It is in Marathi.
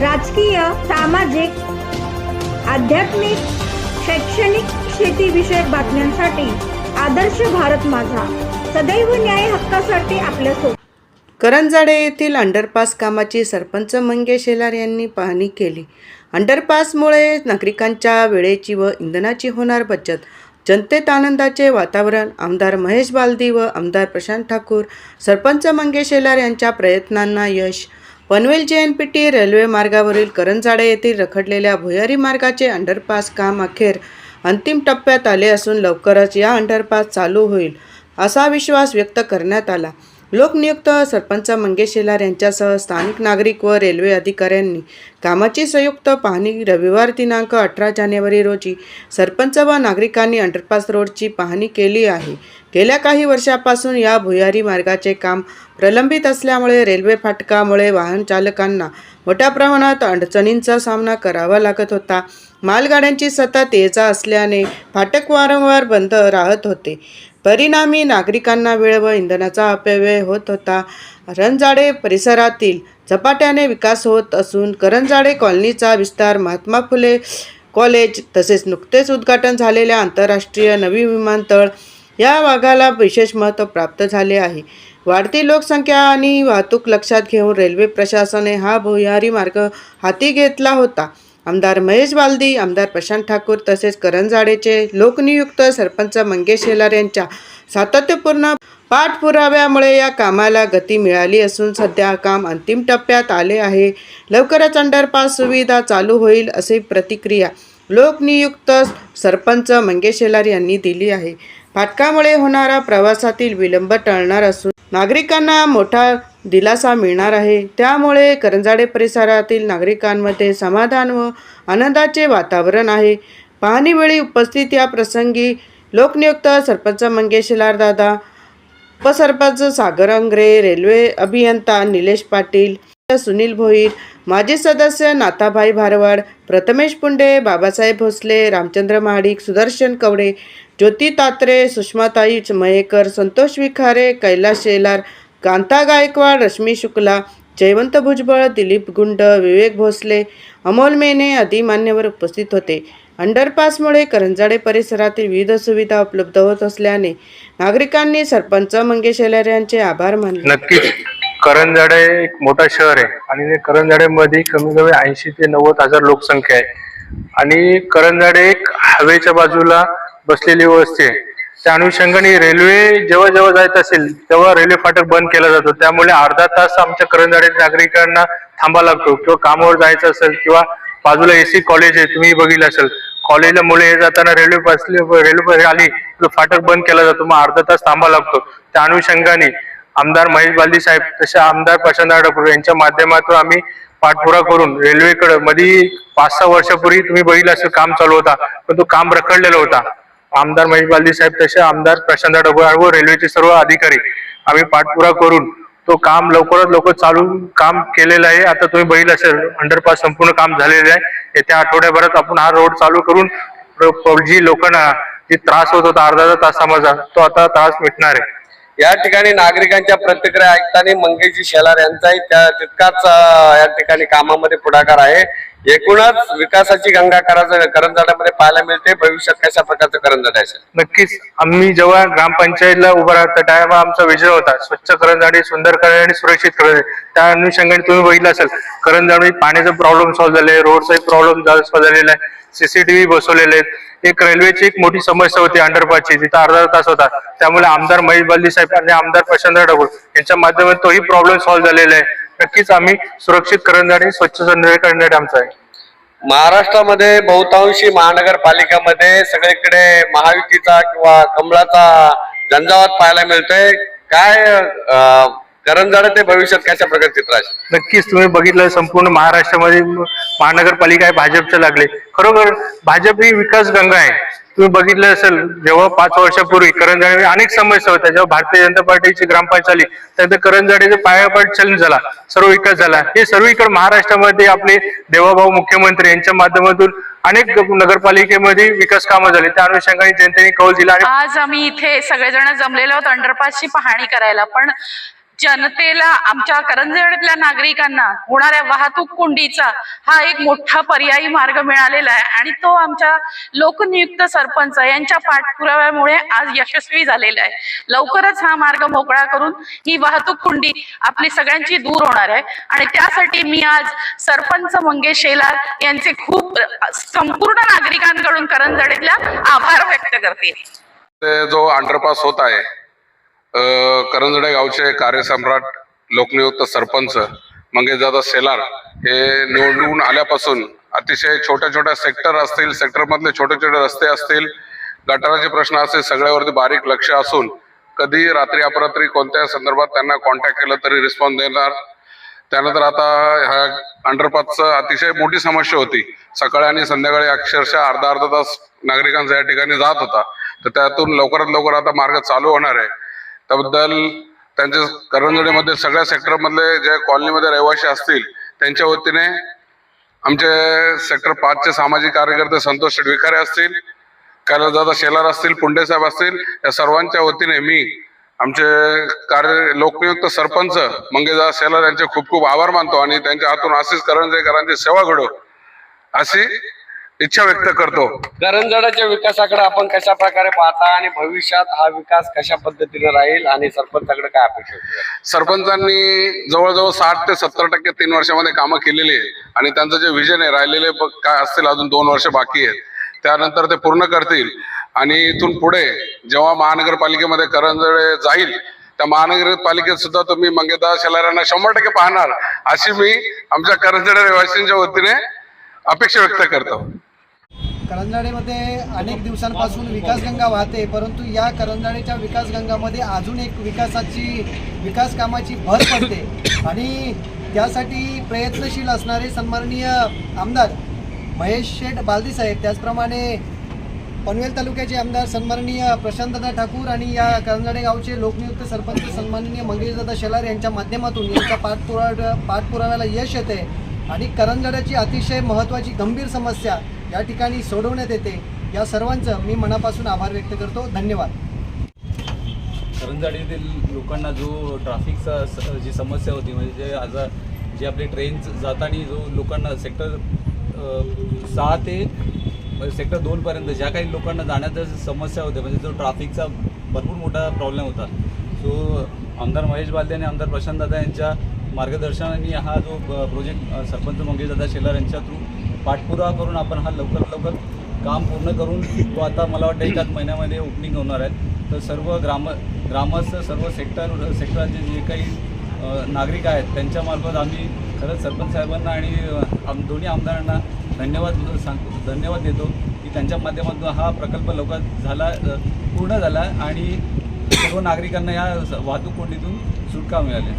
राजकीय सामाजिक आध्यात्मिक शैक्षणिक शेतीविषयक बातम्यांसाठी आदर्श भारत माझा. सदैव न्याय हक्कासाठी आपल्यासोबत करंजाडे येथील अंडरपास कामाची सरपंच मंगेश शेलार यांनी पाहणी केली. अंडरपासमुळे नागरिकांच्या वेळेची व इंधनाची होणार बचत जनतेत आनंदाचे वातावरण आमदार महेश बालदी व आमदार प्रशांत ठाकूर सरपंच मंगेश शेलार यांच्या प्रयत्नांना यश पनवेल जे एन पी टी रेल्वे मार्गावरील करंजाडे येथील रखडलेल्या भुयारी मार्गाचे अंडरपास काम अखेर अंतिम टप्प्यात आले असून लवकरच या अंडरपास चालू होईल असा विश्वास व्यक्त करण्यात आला. लोकनियुक्त सरपंच मंगेश शेलार यांच्यासह स्थानिक नागरिक व रेल्वे अधिकाऱ्यांनी कामाची संयुक्त पाहणी रविवार दिनांक अठरा जानेवारी रोजी सरपंच व नागरिकांनी अंडरपास रोडची पाहणी केली आहे. गेल्या काही वर्षापासून या भुयारी मार्गाचे काम प्रलंबित असल्यामुळे रेल्वे फाटकामुळे वाहन चालकांना मोठ्या प्रमाणात अडचणींचा सामना करावा लागत होता. मालगाड्यांची सतत ये जा असल्याने फाटक वारंवार बंद राहत होते. परिणामी नागरिकांना वेळ व इंधनाचा अपव्यय होत होता. रणजाडे परिसरातील झपाट्याने विकास होत असून करंजाडे कॉलनीचा विस्तार महात्मा फुले कॉलेज तसेच नुकतेच उद्घाटन झालेल्या आंतरराष्ट्रीय नवी विमानतळ या भागाला विशेष महत्त्व प्राप्त झाले आहे. वाढती लोकसंख्या आणि वाहतूक लक्षात घेऊन रेल्वे प्रशासने हा भुयारी मार्ग हाती घेतला होता. आमदार महेश बालदी आमदार प्रशांत ठाकूर तसेच करंजाडेचे लोकनियुक्त सरपंच मंगेश शेलार यांच्या सातत्यपूर्ण पाठपुराव्यामुळे या कामाला गती मिळाली असून सध्या काम अंतिम टप्प्यात आले आहे. लवकरच अंडरपास सुविधा चालू होईल अशी प्रतिक्रिया लोकनियुक्त सरपंच मंगेश शेलार यांनी दिली आहे. फाटकामुळे होणारा प्रवासातील विलंब टळणार असून नागरिकांना मोठा दिलासा मिळणार आहे. त्यामुळे करंजाडे परिसरातील नागरिकांमध्ये समाधान व आनंदाचे वातावरण आहे. पाहणीवेळी उपस्थित या प्रसंगी लोकनियुक्त सरपंच मंगेश दादा उपसरपंच सागर अंग्रे रेल्वे अभियंता निलेश पाटील सुनील भोईर माजी सदस्य नाथाभाई भारवाड प्रथमेश पुंडे बाबासाहेब भोसले रामचंद्र महाडिक सुदर्शन कवडे ज्योती तात्रे सुषमाताई मयेकर संतोष विखारे कैलास शेलार कांता गायकवाड रश्मी शुक्ला जयवंत भुजबळ दिलीप गुंड विवेक भोसले अमोल मेने आदी मान्यवर उपस्थित होते. अंडरपासमुळे करंजाडे परिसरातील विविध सुविधा उपलब्ध होत असल्याने नागरिकांनी सरपंच मंगेश शेलार यांचे आभार मानले. नक्कीच. करंजाडे एक मोठं शहर आहे. आणि ते करंजाडेमध्ये कमी कमी ऐंशी ते नव्वद हजार लोकसंख्या आहे. आणि करंजाडे एक हवेच्या बाजूला बसलेली वस्ती आहे. त्या अनुषंगाने रेल्वे जेव्हा जेव्हा जायत असेल तेव्हा रेल्वे फाटक बंद केला जातो. त्यामुळे अर्धा तास आमच्या करंजाडे नागरिकांना थांबा लागतो. किंवा कामावर जायचं असेल किंवा बाजूला एसी कॉलेज आहे तुम्ही बघितलं असेल. कॉलेजला मुले जाताना रेल्वे बसले रेल्वे आली फाटक बंद केला जातो. मग अर्धा तास थांबा लागतो. त्या अनुषंगाने आमदार महेश बालदी साहेब तसे आमदार प्रशांत ठाकूर यांच्या माध्यमातून आम्ही पाठपुरा करून रेल्वेकडे मध्ये पाच सहा वर्षापूर्वी तुम्ही बघितलं असेल काम चालू होता पण तो काम रखडलेला होता. आमदार महेश बालदी साहेब तसे आमदार प्रशांत ठाकूर व रेल्वेचे सर्व अधिकारी आम्ही पाठपुरा करून तो काम लवकरात लवकर चालू काम केलेलं आहे. आता तुम्ही बघितलं असेल अंडरपास संपूर्ण काम झालेलं आहे. येत्या आठवड्याभरात आपण हा रोड चालू करून जी लोकांना जी त्रास होत होता अर्धा तासामाचा तासामध्ये तो आता त्रास मिटणार आहे. या ठिकाणी नागरिकांच्या प्रतिक्रिया ऐकताना मंगेशजी शेलार यांचाही त्या तितकाच या ठिकाणी कामामध्ये पुढाकार आहे. एकूणच विकासाची गंगा करायचं करंजाड्यामध्ये पाहायला मिळते. भविष्यात कशा प्रकारचं करंजाड असेल नक्कीच. आम्ही जेव्हा ग्रामपंचायतला उभा राहतो तेव्हा आमचा विजय होता. स्वच्छ करंजाडी सुंदर करणे आणि सुरक्षित करणे त्या अनुषंगाने तुम्ही बघितलं असेल करंजाडी पाण्याचा प्रॉब्लेम सॉल्व्ह झाले रोडचाही प्रॉब्लेम सॉल्व्ह झालेला आहे. सीसीटीव्ही बसवलेले आहेत. एक रेल्वेची एक मोठी समस्या होती अंडरपासची जिथं अर्धा तास होता. त्यामुळे आमदार महेश बालदी साहेब आणि आमदार प्रशांत ठाकूर यांच्या माध्यमातून तोही प्रॉब्लेम सॉल्व्ह झालेला आहे. नक्कीच आम्ही सुरक्षित करंजाडी स्वच्छ संदर्भ करण्यासाठी आमचा आहे. महाराष्ट्रामध्ये बहुतांशी महानगरपालिकामध्ये सगळीकडे महायुतीचा किंवा कमळाचा झंझावात पाहायला मिळतोय. काय करंजाड ते भविष्यात कशा प्रकारचे चित्र असेल नक्कीच तुम्ही बघितलं संपूर्ण महाराष्ट्रामध्ये महानगरपालिका आहे भाजपचे लागले. खरोखर भाजप ही विकास गंगा आहे. तुम्ही बघितलं असेल जेव्हा पाच वर्षापूर्वी करंजाडे अनेक समस्या होत्या. जेव्हा भारतीय जनता पार्टीची ग्रामपंचायत आली त्यानंतर करंजाडेचा पायापाट चलन झाला सर्व विकास झाला. हे सर्व इकडे महाराष्ट्रामध्ये आपले देवाभाऊ मुख्यमंत्री यांच्या माध्यमातून अनेक नगरपालिकेमध्ये विकास कामं झाली. त्या अनुषंगाने जनतेने कौल दिला आणि आज आम्ही इथे सगळेजण जमलेलो आहोत. अंडरपासची पाहणी करायला. पण जनतेला आमच्या करंजड्यातल्या नागरिकांना होणाऱ्या वाहतूक कोंडीचा हा एक मोठा पर्यायी मार्ग मिळालेला आहे. आणि तो आमच्या लोकनियुक्त सरपंच यांच्या पाठपुराव्यामुळे आज यशस्वी झालेला आहे. लवकरच हा मार्ग मोकळा करून ही वाहतूक कोंडी आपली सगळ्यांची दूर होणार आहे. आणि त्यासाठी मी आज सरपंच मंगेश शेलार यांचे खूप संपूर्ण नागरिकांकडून करंजडीतला आभार व्यक्त करते. जो अंडरपास होत आहे करंजडे गावचे कार्यसम्राट लोकनियुक्त सरपंच मंगेशदादा सेलार हे निवडून आल्यापासून अतिशय छोट्या छोट्या सेक्टर असतील सेक्टर मधले छोटे छोटे रस्ते असतील गटाराचे प्रश्न असतील सगळ्यावरती बारीक लक्ष असून कधी रात्री अपरात्री कोणत्या संदर्भात त्यांना कॉन्टॅक्ट केलं तरी रिस्पॉन्स देणार. त्यानंतर आता ह्या अंडरपासचं अतिशय मोठी समस्या होती. सकाळी आणि संध्याकाळी अक्षरशः अर्धा अर्धा तास नागरिकांचा या ठिकाणी जात होता. तर त्यातून लवकरात लवकर आता मार्ग चालू होणार आहे. त्याबद्दल त्यांच्या करंजोडीमध्ये सगळ्या सेक्टरमधले जे कॉलनीमध्ये रहिवासी असतील त्यांच्या वतीने आमचे सेक्टर पाचचे सामाजिक कार्यकर्ते संतोष विखारे असतील कैलासदादा शेलार असतील पुंडे साहेब असतील या सर्वांच्या वतीने मी आमचे कार्य लोकनियुक्त सरपंच मंगेशदा शेलार यांचे खूप खूप आभार मानतो आणि त्यांच्या हातून अशीच करंजेकरांची सेवा घडो. अशी इच्छा व्यक्त करतो. करंजडाच्या विकासाकडे आपण कशा प्रकारे पाहता आणि भविष्यात हा विकास कशा पद्धतीने राहील आणि सरपंचाकडे काय अपेक्षा? सरपंचांनी जवळजवळ साठ ते सत्तर टक्के तीन वर्षामध्ये कामं केलेली आहे आणि त्यांचं जे विजन आहे राहिलेले काय असतील अजून दोन वर्ष बाकी आहेत. त्यानंतर ते पूर्ण करतील. आणि इथून पुढे जेव्हा महानगरपालिकेमध्ये करंजळे जाईल त्या महानगरपालिकेत सुद्धा तुम्ही मंगेदा शेलारांना शंभर टक्के पाहणार अशी मी आमच्या करंजडे रहिवासींच्या वतीने अपेक्षा व्यक्त करतो. करंजाडेमध्ये अनेक दिवसांपासून विकासगंगा वाहते परंतु या करंजाडेच्या विकासगंगामध्ये अजून एक विकासाची विकास कामाची भर पडते. आणि त्यासाठी प्रयत्नशील असणारे सन्माननीय आमदार महेश शेठ बालदीसाहेब त्याचप्रमाणे पनवेल तालुक्याचे आमदार सन्माननीय प्रशांतदा ठाकूर आणि या करंजाडे गावचे लोकनियुक्त सरपंच सन्माननीय मंगेशदादा शेलार यांच्या माध्यमातून यांच्या पाठपुरा पाठपुराव्याला यश येते. आणि करंजाड्याची अतिशय महत्त्वाची गंभीर समस्या या ठिकाणी सोडवण्यात येते. या सर्वांचं मी मनापासून आभार व्यक्त करतो. धन्यवाद. करंजाडीतील लोकांना जो ट्रॅफिकचा स- जी समस्या होती म्हणजे जे आज जे आपले ट्रेन जाताना जो लोकांना सेक्टर सहा ते म्हणजे सेक्टर दोनपर्यंत ज्या काही लोकांना जाण्याच्या समस्या होत्या म्हणजे जो ट्रॅफिकचा भरपूर मोठा प्रॉब्लेम होता. सो आमदार महेश बालदे आणि आमदार प्रशांत दादा यांच्या मार्गदर्शनाने हा जो प्रोजेक्ट सरपंच सरपंच मंगेशदादा शेलार यांच्या थ्रू पाठपुरावा करून आपण हा लवकरात लवकर काम पूर्ण करून तो आता मला वाटतं एकाच महिन्यामध्ये ओपनिंग होणार आहे. तर सर्व ग्राम ग्रामस्थ सर्व सेक्टर सेक्टरचे जे काही नागरिक आहेत त्यांच्यामार्फत आम्ही खरंच सरपंच साहेबांना आणि आम दोन्ही आमदारांना धन्यवाद सांगतो धन्यवाद देतो की त्यांच्या माध्यमातून हा प्रकल्प लवकर झाला पूर्ण झाला आणि सर्व नागरिकांना या वाहतूक कोंडीतून सुटका मिळाली.